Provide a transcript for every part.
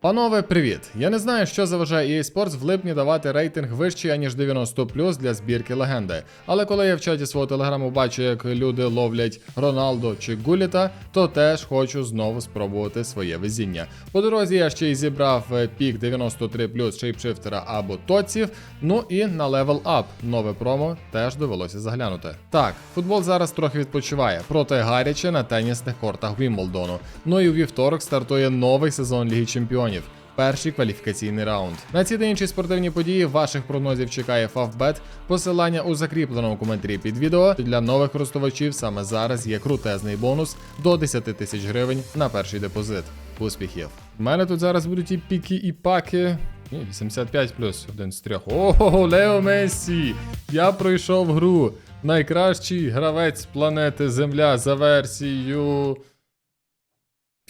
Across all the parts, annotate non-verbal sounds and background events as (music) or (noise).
Панове, привіт! Я не знаю, що заважає EA Sports в липні давати рейтинг вищий, аніж 90 для збірки легенди. Але коли я в чаті свого телеграму бачу, як люди ловлять Роналдо чи Гуліта, то теж хочу знову спробувати своє везіння. По дорозі я ще й зібрав е, пік 93 шейпшифтера або тоців. Ну і на левел ап нове промо теж довелося заглянути. Так, футбол зараз трохи відпочиває, проте гаряче на тенісних кортах Вімблдону. Ну і у вівторок стартує новий сезон Ліги Чемпіонів. Перший кваліфікаційний раунд. На ці та інші спортивні події ваших прогнозів чекає Фавбет. Посилання у закріпленому коментарі під відео. Для нових користувачів саме зараз є крутезний бонус до 10 тисяч гривень на перший депозит. Успіхів! У мене тут зараз будуть і піки, і паки. Ні, 85 плюс один з трьох. Ого, Лео Мессі! Я пройшов гру. Найкращий гравець планети Земля за версією.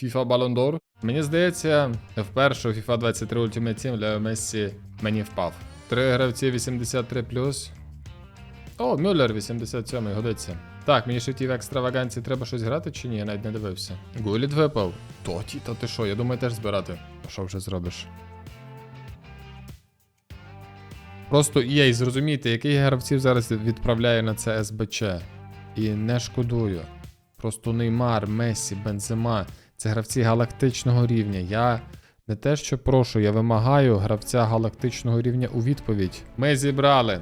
FIFA Ballon d'Or. Мені здається, вперше у FIFA 23 Ultimate Team Лео Мессі мені впав. Три гравці 83 О, Мюллер 87 годиться. Так, мені ще в екстраваганці треба щось грати чи ні? Я навіть не дивився. Гуліт випав. Тоті, та ти що, я думаю, теж збирати. А що вже зробиш? Просто EA, зрозумійте, який гравців зараз відправляє на це СБЧ. І не шкодую. Просто Неймар, Месі, Бензема. Це гравці галактичного рівня. Я не те, що прошу, я вимагаю гравця галактичного рівня у відповідь. Ми зібрали.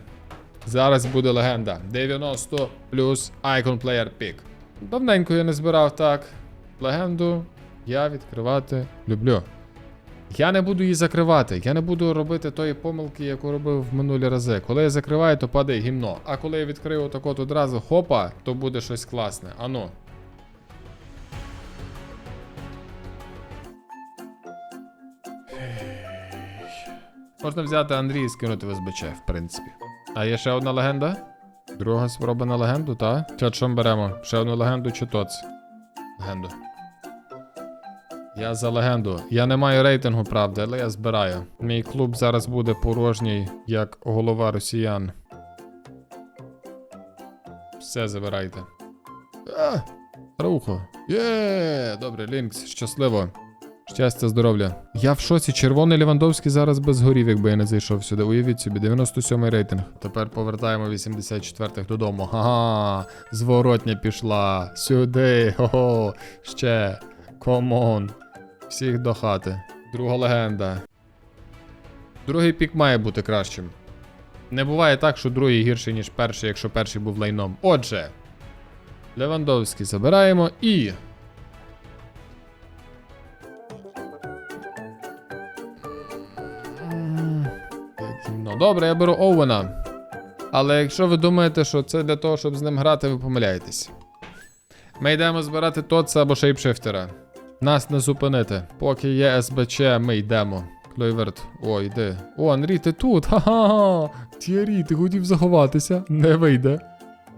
Зараз буде легенда. 90 плюс Icon Player Pick. Давненько я не збирав так. Легенду я відкривати люблю. Я не буду її закривати. Я не буду робити тої помилки, яку робив в минулі рази. Коли я закриваю, то падає гімно. А коли я відкрию отак от одразу хопа, то буде щось класне. Ану. Можна взяти Андрій і скинути в СБЧ, в принципі. А є ще одна легенда? Друга спроба на легенду, та? Чи що беремо? Ще одну легенду чи тоц? Легенду. Я за легенду. Я не маю рейтингу, правда, але я збираю. Мій клуб зараз буде порожній, як голова росіян. Все забирайте. А, рухо. Є, добре, Лінкс, щасливо. Щастя, здоров'я. Я в шоці. Червоний Лівандовський зараз без горів, якби я не зайшов сюди. Уявіть собі, 97-й рейтинг. Тепер повертаємо 84-х додому. Ага, зворотня пішла. Сюди. Хо-хо. Ще. Комон. Всіх до хати. Друга легенда. Другий пік має бути кращим. Не буває так, що другий гірший, ніж перший, якщо перший був лайном. Отже. Левандовський забираємо і. Добре, я беру Оуена. Але якщо ви думаєте, що це для того, щоб з ним грати, ви помиляєтесь. Ми йдемо збирати Тоца або шейпшифтера. Нас не зупинити. Поки є СБЧ, ми йдемо. Клойверт, о, йди. О, Андрій, ти тут. (laughs) Ха-ха. Тірі, ти хотів заховатися. Не вийде.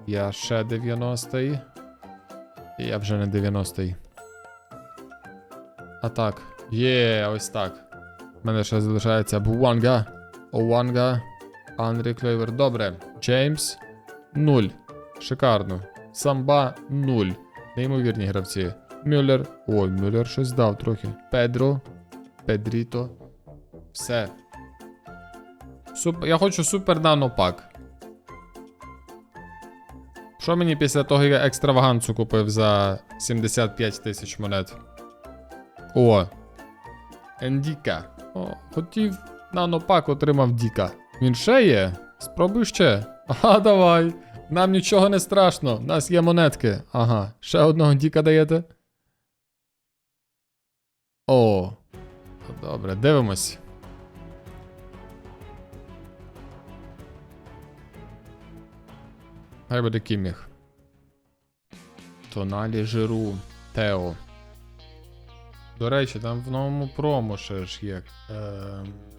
Я ще 90-й. І Я вже не 90-й. А так. Є, ось так. У мене ще залишається Буанга. Оуанга. Андрій Клейвер. Добре. Джеймс. 0. Шикарно. Самба 0. Неймовірні гравці. Мюллер. Ой, Мюллер щось дав трохи. Педро. Педріто. Все. Суп... Я хочу супер нанопак. Що мені після того я екстраваганцу купив за 75 тисяч монет? О. Ендіка. О, хотів нанопак, отримав Діка. Він ще є? Спробуй ще. Ага, давай. Нам нічого не страшно, в нас є монетки. Ага, ще одного Діка даєте. О. Добре, дивимось. Хай буде кіміх. Тоналі Жиру. Тео. До речі, там в новому промо ще ж є. Е...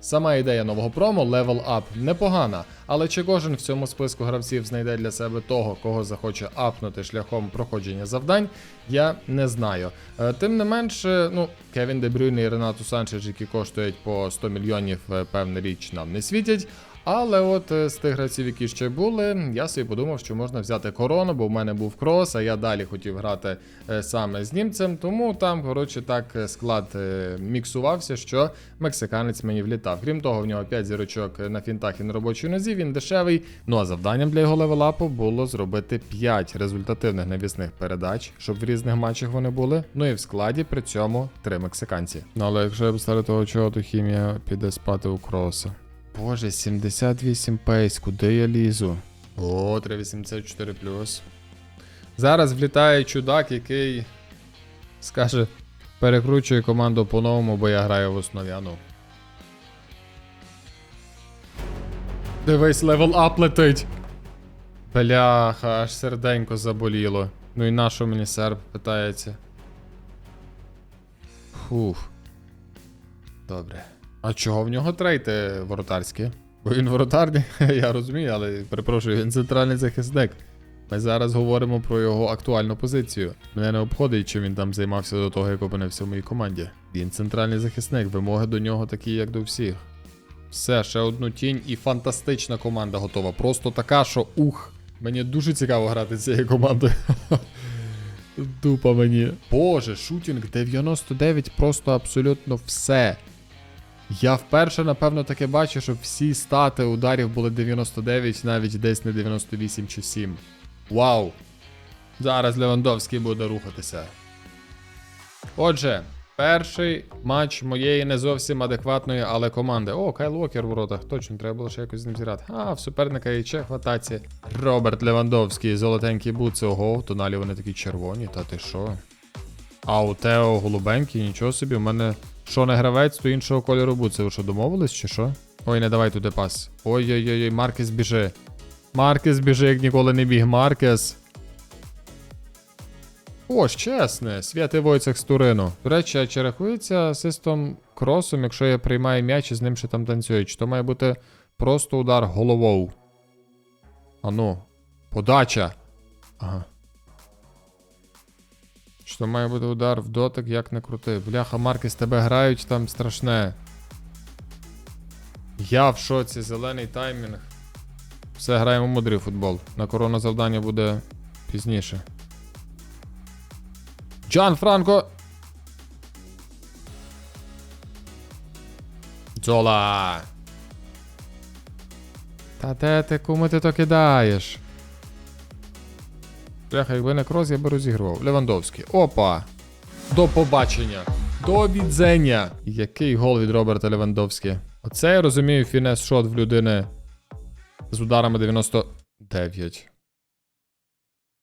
Сама ідея нового промо Level Up непогана, але чи кожен в цьому списку гравців знайде для себе того, кого захоче апнути шляхом проходження завдань, я не знаю. Е, Тим не менше, ну, Кевін Де Брюйне і Ренату Санчес, які коштують по 100 мільйонів, е, певна річ нам не світять. Але от е, з тих гравців, які ще були, я собі подумав, що можна взяти корону, бо в мене був крос, а я далі хотів грати е, саме з німцем. Тому там, коротше, так е, склад міксувався, що мексиканець мені влітав. Крім того, в нього 5 зірочок на фінтах і на робочій нозі, він дешевий. Ну а завданням для його левелапу було зробити 5 результативних навісних передач, щоб в різних матчах вони були. Ну і в складі при цьому 3 мексиканці. Ну але якщо я поставлю того чого, то хімія піде спати у кроса. Боже, 78 пейс, куди я лізу? О, 384 плюс. Зараз влітає чудак, який скаже, перекручує команду по-новому, бо я граю в основі. Ану. Дивись, левел ап летить. Бляха, аж серденько заболіло. Ну і на мені серб питається. Фух. Добре. А чого в нього трейти воротарські? Бо він воротарний, (laughs) я розумію, але перепрошую, він центральний захисник. Ми зараз говоримо про його актуальну позицію. Мене не обходить, чим він там займався до того, як опинився в моїй команді. Він центральний захисник, вимоги до нього такі, як до всіх. Все, ще одну тінь і фантастична команда готова. Просто така, що ух. Мені дуже цікаво грати цією командою. (laughs) Дупа мені. Боже, шутінг 99 просто абсолютно все. Я вперше, напевно, таке бачу, що всі стати ударів були 99, навіть десь не 98 чи 7. Вау! Зараз Левандовський буде рухатися. Отже, перший матч моєї не зовсім адекватної, але команди. О, Кайл Уокер в воротах. Точно, треба було ще якось з ним зіграти. А, в суперника є чех в атаці. Роберт Левандовський, золотенькі буци. Ого, в тоналі вони такі червоні, та ти що? А у Тео голубенький, нічого собі, у мене що не гравець, то іншого кольору буци. Ви що, домовились чи що? Ой, не давай туди пас. Ой-ой-ой, Маркес біжи. Маркес біжи, як ніколи не біг. Маркес. О, чесне, святий Войцех з Турину. До речі, а чи рахується асистом кросом, якщо я приймаю м'яч і з ним ще там танцюю? Чи то має бути просто удар головою? Ану, подача. Ага. Що має бути удар в дотик, як не крути. Бляха, Марки з тебе грають там страшне. Я в шоці, зелений таймінг. Все, граємо мудрий футбол. На корона завдання буде пізніше. Джан Франко. Дзола. Та де ти кому ти то кидаєш? Бляха, якби не крос, я би розігрував. Левандовський. Опа! До побачення. До відзення. Який гол від Роберта Левандовський. Оце я розумію фінес шот в людини з ударами 99.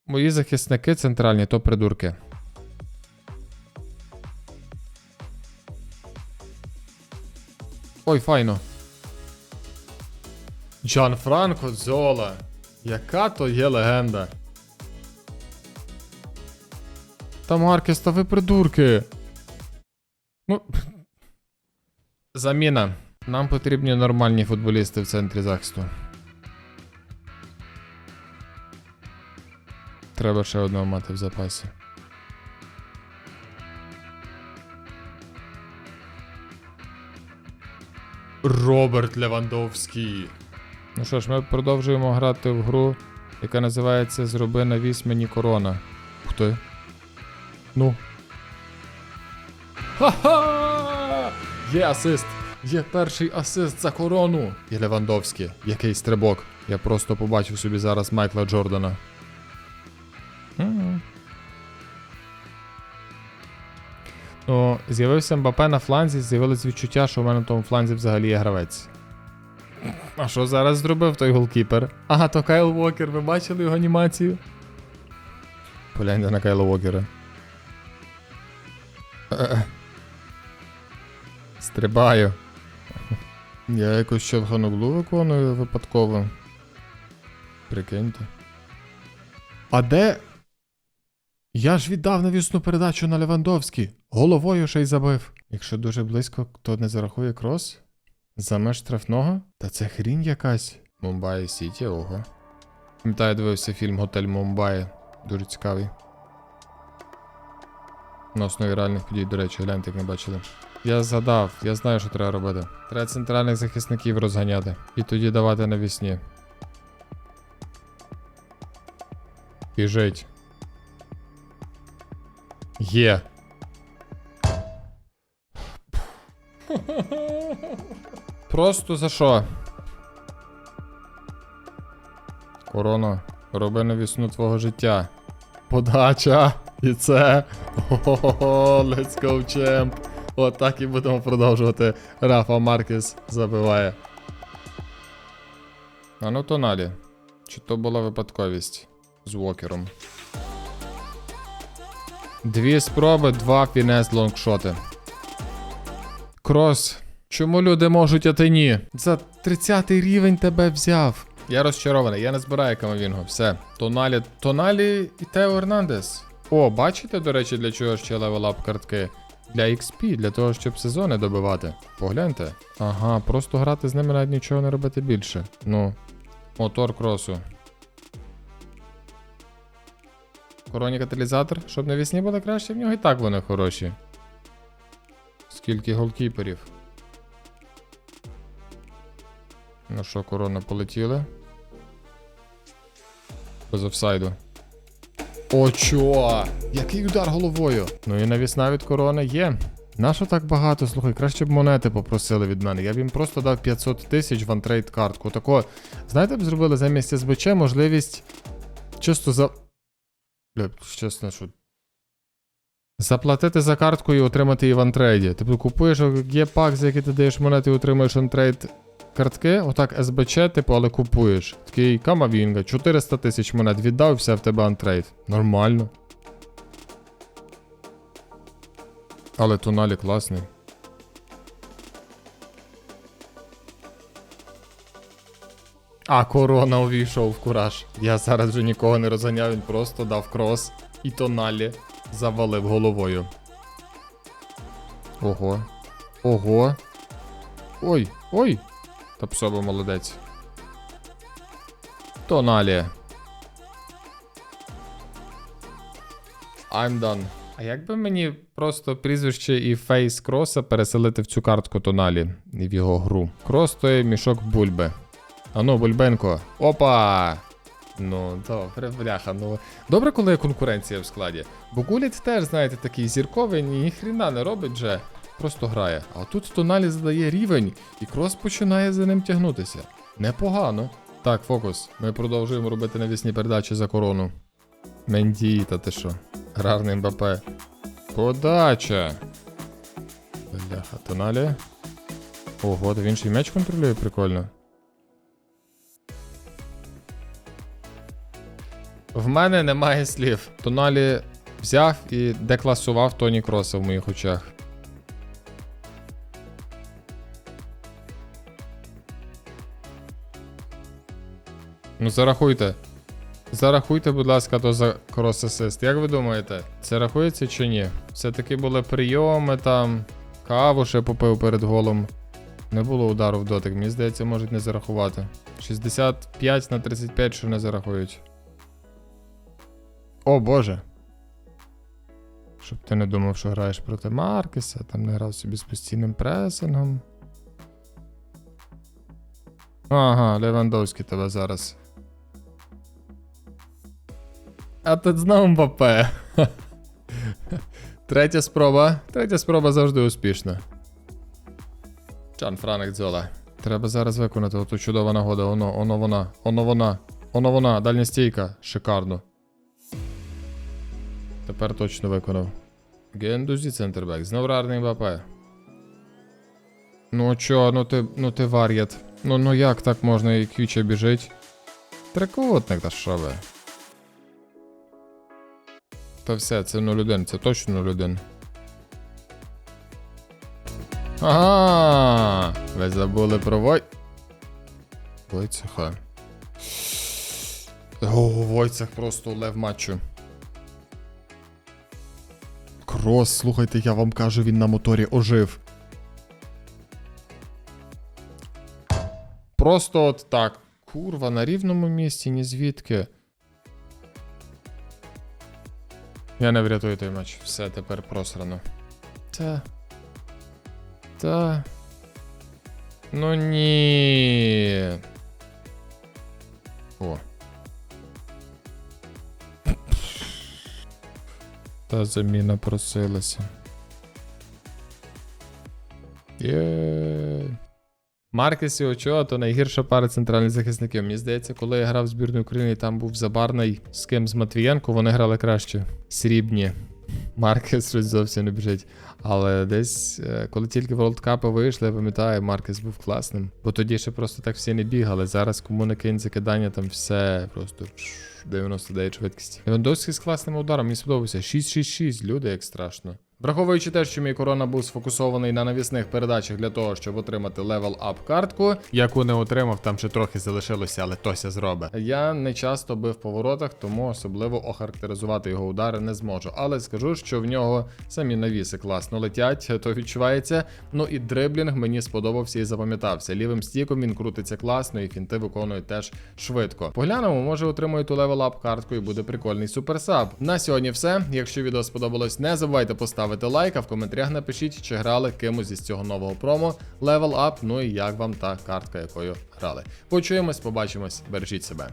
Мої захисники центральні, то придурки. Ой, файно. Джан Франко Зола. Яка то є легенда. Та Маркес, та ви придурки. Ну. Заміна. Нам потрібні нормальні футболісти в центрі захисту. Треба ще одного мати в запасі. Роберт Левандовський. Ну що ж, ми продовжуємо грати в гру, яка називається Зроби навіс мені корона. Ух ти. Ну. Ха-ха! Є асист! Є перший асист за корону! І Левандовський. Який стрибок. Я просто побачив собі зараз Майкла Джордана. Ну, з'явився Мбапе на фланзі, з'явилось відчуття, що в мене на тому фланзі взагалі є гравець. А що зараз зробив той голкіпер? Ага, то Кайл Уокер, ви бачили його анімацію? Погляньте на Кайла Уокера. Стрибаю. Я якось Челханоглу виконую випадково. Прикиньте. А де? Я ж віддав навісну передачу на Левандовський. Головою ще й забив. Якщо дуже близько, то не зарахує крос? За меж штрафного? Та це хрінь якась. Мумбаї Сіті, ого. Пам'ятаю, дивився фільм Готель Мумбаї. Дуже цікавий. На основі реальних подій, до речі, гляньте, як не бачили. Я згадав, я знаю, що треба робити. Треба центральних захисників розганяти. І тоді давати навісні. Біжить. Є. Просто за що? Корона, роби навісну твого життя. Подача. І це. О, let's go, champ. Отак і будемо продовжувати. Рафа Маркес забиває. А ну тоналі. Чи то була випадковість з Вокером? Дві спроби, два фінес лонгшоти. Крос. Чому люди можуть, а ти ні? За 30 рівень тебе взяв. Я розчарований, я не збираю камовінго. Все. Тоналі. Тоналі і Тео Ернандес. О, бачите, до речі, для чого ще левелап картки? Для XP, для того, щоб сезони добивати. Погляньте. Ага, просто грати з ними навіть нічого не робити більше. Ну. Мотор кросу. Короні каталізатор, щоб навісні було краще, в нього і так вони хороші. Скільки голкіперів. Ну що, корона полетіли. Без офсайду. О, чо? Який удар головою? Ну і навісна від корони є. Нащо так багато? Слухай, краще б монети попросили від мене. Я б їм просто дав 500 тисяч в антрейд картку. Тако, знаєте, б зробили замість СБЧ можливість чисто за. Бля, чесно, що. Заплатити за картку і отримати її в антрейді. Тобто купуєш є пак, за який ти даєш монети і отримуєш антрейд картки, отак СБЧ, типу, але купуєш. Такий камавінга, 400 тисяч монет віддав, все в тебе антрейд. Нормально. Але туналі класний. А корона увійшов в кураж. Я зараз вже нікого не розганяв, він просто дав крос і тоналі завалив головою. Ого. Ого. Ой, ой. Та псоба молодець. Тоналі. I'm done. А як би мені просто прізвище і фейс кроса переселити в цю картку тоналі і в його гру? Крос то є мішок бульби. Ану, бульбенко. Опа! Ну, добре, бляха. Ну добре, коли є конкуренція в складі. Бо Гуліт теж, знаєте, такий зірковий, ні хріна не робить вже. Просто грає. А тут тоналі задає рівень, і крос починає за ним тягнутися. Непогано. Так, фокус. Ми продовжуємо робити навісні передачі за корону. Менді, та ти що? Гарний МБП. Подача. Бляха, тоналі. Ого, то він ще й м'яч контролює, прикольно. В мене немає слів. Тоналі взяв і декласував Тоні Кроса в моїх очах. Ну, зарахуйте. Зарахуйте, будь ласка, то за крос асист. Як ви думаєте, це рахується чи ні? Все-таки були прийоми там. Каву ще попив перед голом. Не було удару в дотик, мені здається, можуть не зарахувати. 65 на 35, що не зарахують. О боже. Щоб ти не думав, що граєш проти Маркеса, там не грав собі з постійним пресингом. Ага, Левандовський тебе зараз. А тут знову Мбапе. Третя спроба. Третя спроба завжди успішна. Чан Франек Дзола. Треба зараз виконати оту чудова нагода. Оно, оно вона, оно вона, оно вона, дальня стійка. Шикарно. Тепер точно виконав. Гендузі центрбек. Знов рарний Мбапе. Ну чо, ну ти, ну ти вар'ят. Ну ну як так можна і квіча біжить? Трикутник та що ви? Та все, це 0-1, це точно 0-1. Ага, ви забули про Вой. Войцеха. О, Войцех просто лев матчу. Крос, слухайте, я вам кажу, він на моторі ожив. Просто от так. Курва, на рівному місці, ні звідки. Я не врятую той матч. Все тепер просрано. Це. Та. Ну ні. О. Та заміна просилася. Є. Маркес і Очо то найгірша пара центральних захисників. Мені здається, коли я грав в збірну України, там був Забарний з ким з Матвієнко, вони грали краще. Срібні. Маркес щось зовсім не біжить. Але десь, е, коли тільки Cup вийшли, я пам'ятаю, Маркес був класним. Бо тоді ще просто так всі не бігали. Зараз кому не кинь закидання, там все просто 99 швидкості. Левандовський з класним ударом, мені сподобався. 6-6-6, люди, як страшно. Враховуючи те, що мій корона був сфокусований на навісних передачах для того, щоб отримати левел ап картку, яку не отримав, там ще трохи залишилося, але тося зробить. Я не часто бив по воротах, тому особливо охарактеризувати його удари не зможу. Але скажу, що в нього самі навіси класно летять, то відчувається. Ну і дриблінг мені сподобався і запам'ятався. Лівим стіком він крутиться класно, і фінти виконує теж швидко. Поглянемо, може отримує ту левел ап картку і буде прикольний суперсаб. На сьогодні все. Якщо відео сподобалось, не забувайте поставити лайк, а в коментарях напишіть, чи грали кимось із цього нового промо Level Up, ну і як вам та картка, якою грали. Почуємось, побачимось, бережіть себе.